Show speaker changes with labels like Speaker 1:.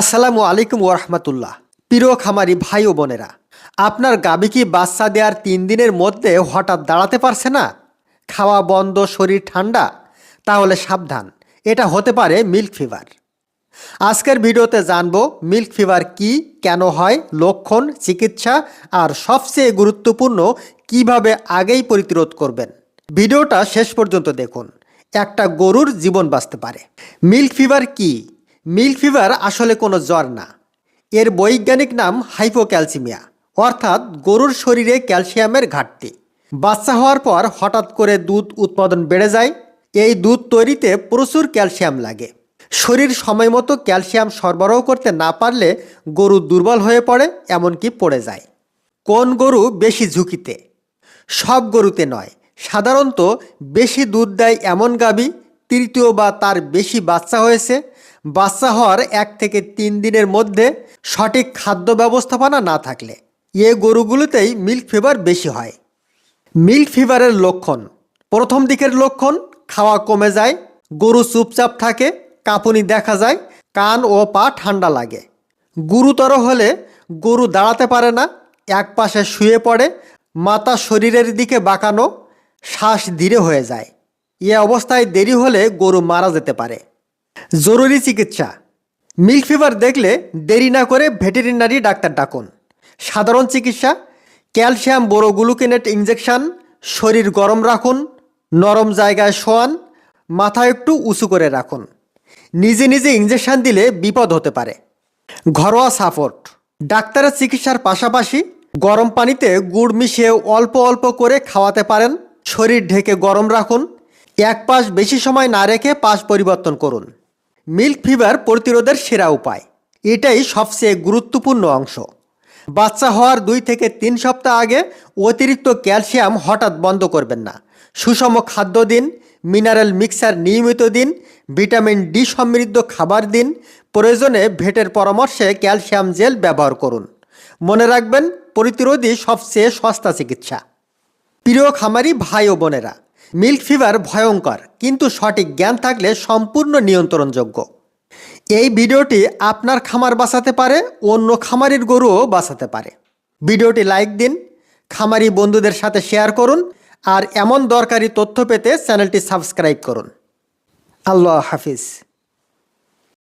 Speaker 1: আসসালামু আলাইকুম ওরহমতুল্লাহ প্রিয় খামারি ভাই ও বোনেরা, আপনার গাবি কি বাচ্চা দেওয়ার তিন দিনের মধ্যে হঠাৎ দাঁড়াতে পারছে না? খাওয়া বন্ধ, শরীর ঠান্ডা? তাহলে সাবধান, এটা হতে পারে মিল্ক ফিভার আজকের ভিডিওতে জানব মিল্ক ফিভার কি, কেন হয়, লক্ষণ, চিকিৎসা আর সবচেয়ে গুরুত্বপূর্ণ, কীভাবে আগেই প্রতিরোধ করবেন। ভিডিওটা শেষ পর্যন্ত দেখুন, একটা গরুর জীবন বাঁচতে পারে। মিল্ক ফিভার কি? মিল্ক ফিভার আসলে কোনো জ্বর না। এর বৈজ্ঞানিক নাম হাইপোক্যালসিমিয়া, অর্থাৎ গরুর শরীরে ক্যালসিয়ামের ঘাটতি। বাচ্চা হওয়ার পর হঠাৎ করে দুধ উৎপাদন বেড়ে যায়। এই দুধ তৈরিতে প্রচুর ক্যালসিয়াম লাগে। শরীর সময় মতো ক্যালসিয়াম সরবরাহ করতে না পারলে গরু দুর্বল হয়ে পড়ে, এমনকি পড়ে যায়। কোন গরু বেশি ঝুঁকিতে? সব গরুতে নয়। সাধারণত বেশি দুধ দেয় এমন গাবি তৃতীয় বা তার বেশি বাচ্চা হয়েছে বাচ্চা হওয়ার এক থেকে তিন দিনের মধ্যে সঠিক খাদ্য ব্যবস্থাপনা না থাকলে এ গরুগুলোতেই মিল্ক ফিভার বেশি হয়। মিল্ক ফিভারের লক্ষণ, প্রথম দিকের লক্ষণ, খাওয়া কমে যায়, গরু চুপচাপ থাকে, কাঁপুনি দেখা যায়, কান ও পা ঠান্ডা লাগে। গুরুতর হলে গরু দাঁড়াতে পারে না, এক পাশে শুয়ে পড়ে, মাথা শরীরের দিকে বাঁকানো, শ্বাস ধীরে হয়ে যায়। এ অবস্থায় দেরি হলে গরু মারা যেতে পারে। জরুরি চিকিৎসা। মিল্ক ফিভার দেখলে দেরি না করে ভেটেরিনারি ডাক্তার ডাকুন। সাধারণ চিকিৎসা, ক্যালসিয়াম বড় গ্লুকেনেট ইঞ্জেকশন শরীর গরম রাখুন, নরম জায়গায় শোয়ান, মাথা একটু উঁচু করে রাখুন। নিজে নিজে ইঞ্জেকশন দিলে বিপদ হতে পারে। ঘরোয়া সাপোর্ট। ডাক্তারের চিকিৎসার পাশাপাশি গরম পানিতে গুড় মিশিয়ে অল্প অল্প করে খাওয়াতে পারেন। শরীর ঢেকে গরম রাখুন। এক পাশ বেশি সময় না রেখে পাশ পরিবর্তন করুন। মিল্ক ফিভার প্রতিরোধের সেরা উপায়। এটাই সবচেয়ে গুরুত্বপূর্ণ অংশ। বাচ্চা হওয়ার দুই থেকে তিন সপ্তাহ আগে অতিরিক্ত ক্যালসিয়াম হঠাৎ বন্ধ করবেন না। সুষম খাদ্য দিন, মিনারেল মিক্সার নিয়মিত দিন, ভিটামিন ডি সমৃদ্ধ খাবার দিন, প্রয়োজনে ভেটের পরামর্শে ক্যালসিয়াম জেল ব্যবহার করুন। মনে রাখবেন, প্রতিরোধই সবচেয়ে সস্তা চিকিৎসা। প্রিয় খামারি, ভাই ও বোনেরা মিল্ক ফিভার ভয়ঙ্কর, কিন্তু সঠিক জ্ঞান থাকলে সম্পূর্ণ নিয়ন্ত্রণযোগ্য। এই ভিডিওটি আপনার খামার বাঁচাতে পারে, অন্য খামারির গরুও বাঁচাতে পারে। ভিডিওটি লাইক দিন, খামারি বন্ধুদের সাথে শেয়ার করুন, আর এমন দরকারি তথ্য পেতে চ্যানেলটি সাবস্ক্রাইব করুন। আল্লাহ হাফিজ।